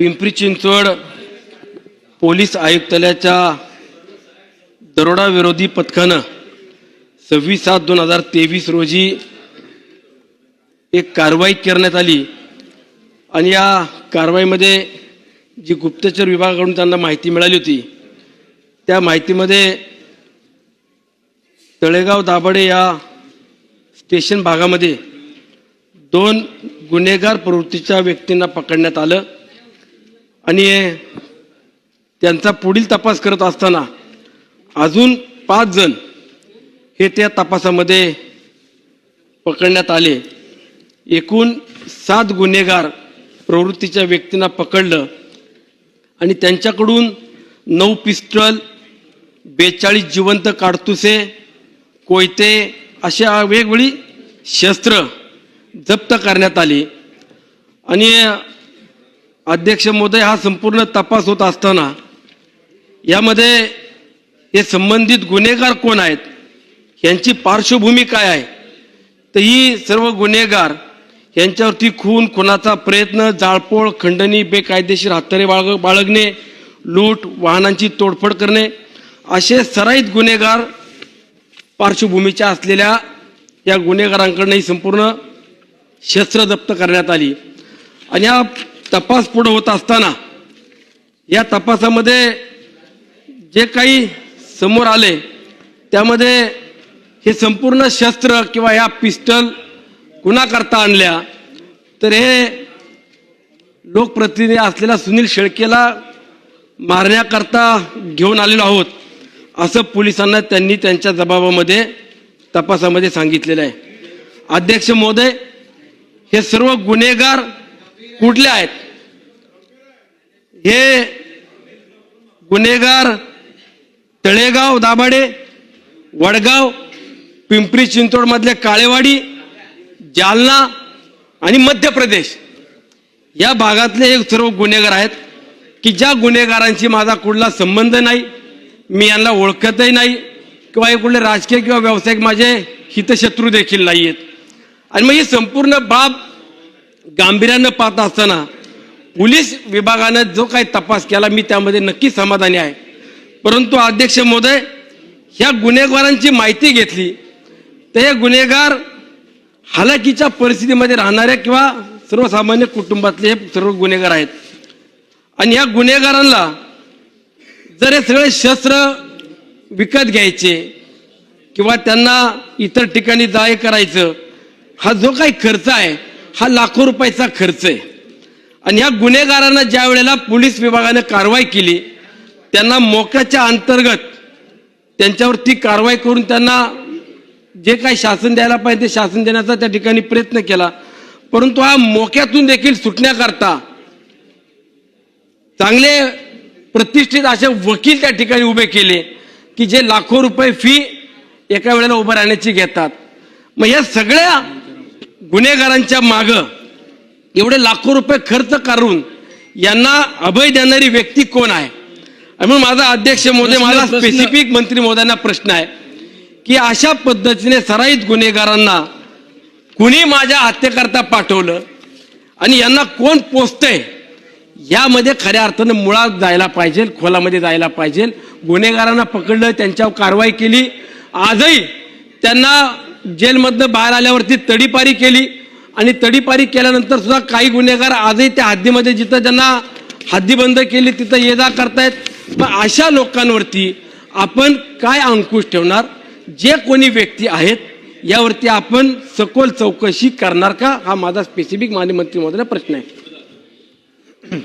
Pimpri Chinchwad police आयुक्तालयाच्या दरोडा विरोधी पथकानं सव्वीस सात दोन हजार तेवीस रोजी एक कारवाई करण्यात आली आणि या कारवाईमध्ये जी गुप्तचर विभागाकडून त्यांना माहिती मिळाली होती त्या माहितीमध्ये तळेगाव दाभाडे या स्टेशन भागामध्ये दोन गुन्हेगार प्रवृत्तीच्या व्यक्तींना पकडण्यात आलं. आणि त्यांचा पुढील तपास करत असताना अजून पाच जण हे त्या तपासामध्ये पकडण्यात आले. एकूण सात गुन्हेगार प्रवृत्तीच्या व्यक्तींना पकडलं आणि त्यांच्याकडून नऊ पिस्टल बेचाळीस जिवंत काडतुसे कोयते अशा वेगवेगळी शस्त्र जप्त करण्यात आली. आणि अध्यक्ष महोदय हा संपूर्ण तपास होत असताना यामध्ये हे संबंधित गुन्हेगार कोण आहेत यांची पार्श्वभूमी काय आहे तर ही सर्व गुन्हेगार यांच्यावरती खून खुनाचा प्रयत्न जाळपोळ खंडणी बेकायदेशीर हत्यारे बाळग बाळगणे लूट वाहनांची तोडफोड करणे असे सराईत गुन्हेगार पार्श्वभूमीच्या असलेल्या या गुन्हेगारांकडनं ही संपूर्ण शस्त्र जप्त करण्यात आली. आणि हा तपास पुढं होत असताना या तपासामध्ये जे काही समोर आले त्यामध्ये हे संपूर्ण शस्त्र किंवा या पिस्टल कुणाकरता आणल्या? तर हे लोकप्रतिनिधी असलेल्या सुनील शेळकेला मारण्याकरता घेऊन आलेलो आहोत असं पोलिसांना त्यांनी त्यांच्या जबाबामध्ये तपासामध्ये सांगितलेलं आहे. अध्यक्ष महोदय हे सर्व गुन्हेगार कुठले आहेत? हे गुन्हेगार तळेगाव दाभाडे वडगाव पिंपरी चिंचवड मधले काळेवाडी जालना आणि मध्य प्रदेश. या भागातले हे सर्व गुन्हेगार आहेत की ज्या गुन्हेगारांशी माझा कुठला संबंध नाही मी यांना ओळखतही नाही किंवा हे कुठले राजकीय किंवा व्यावसायिक माझे हितशत्रू देखील नाही आहेत आणि मग ही संपूर्ण बाब गांभीर्यानं पाहत असताना पोलीस विभागानं जो काही तपास केला मी त्यामध्ये नक्की समाधानी आहे. परंतु अध्यक्ष महोदय ह्या गुन्हेगारांची माहिती घेतली तर हे गुन्हेगार हालाकीच्या परिस्थितीमध्ये राहणाऱ्या किंवा सर्वसामान्य कुटुंबातले हे सर्व गुन्हेगार आहेत. आणि ह्या गुन्हेगारांना जर हे सगळे शस्त्र विकत घ्यायचे किंवा त्यांना इतर ठिकाणी जाय करायचं हा जो काही खर्च आहे हा लाखो रुपयाचा खर्च आहे. आणि या गुन्हेगारांना ज्या वेळेला पोलीस विभागाने कारवाई केली त्यांना मोक्याच्या अंतर्गत त्यांच्यावरती कारवाई करून त्यांना जे काही शासन द्यायला पाहिजे ते शासन देण्याचा त्या ठिकाणी प्रयत्न केला. परंतु हा मोक्यातून देखील सुटण्याकरता चांगले प्रतिष्ठित असे वकील त्या ठिकाणी उभे केले की जे लाखो रुपये फी एका वेळेला उभं राहण्याची घेतात. मग या सगळ्या गुन्हेगारांच्या माग एवढे लाखो रुपये खर्च करून यांना अभय देणारी व्यक्ती कोण आहे? म्हणून माझा अध्यक्ष महोदय माझा स्पेसिफिक मंत्री महोदयांना प्रश्न आहे की अशा पद्धतीने सराईत गुन्हेगारांना कुणी माझ्या हत्येकरता पाठवलं आणि यांना कोण पोचतंय यामध्ये खऱ्या अर्थानं मुळात जायला पाहिजे खोलामध्ये जायला पाहिजे. गुन्हेगारांना पकडलं त्यांच्यावर कारवाई केली. आजही त्यांना जेलमधनं बाहेर आल्यावरती तडीपारी केली आणि तडीपारी केल्यानंतर सुद्धा काही गुन्हेगार आजही त्या हद्दीमध्ये जिथं त्यांना हद्दीबंद केली तिथं ये जा करतायत. मग अशा लोकांवरती आपण काय अंकुश ठेवणार? जे कोणी व्यक्ती आहेत यावरती आपण सखोल चौकशी करणार का? हा माझा स्पेसिफिक मान्य मंत्री महोदयाला प्रश्न आहे.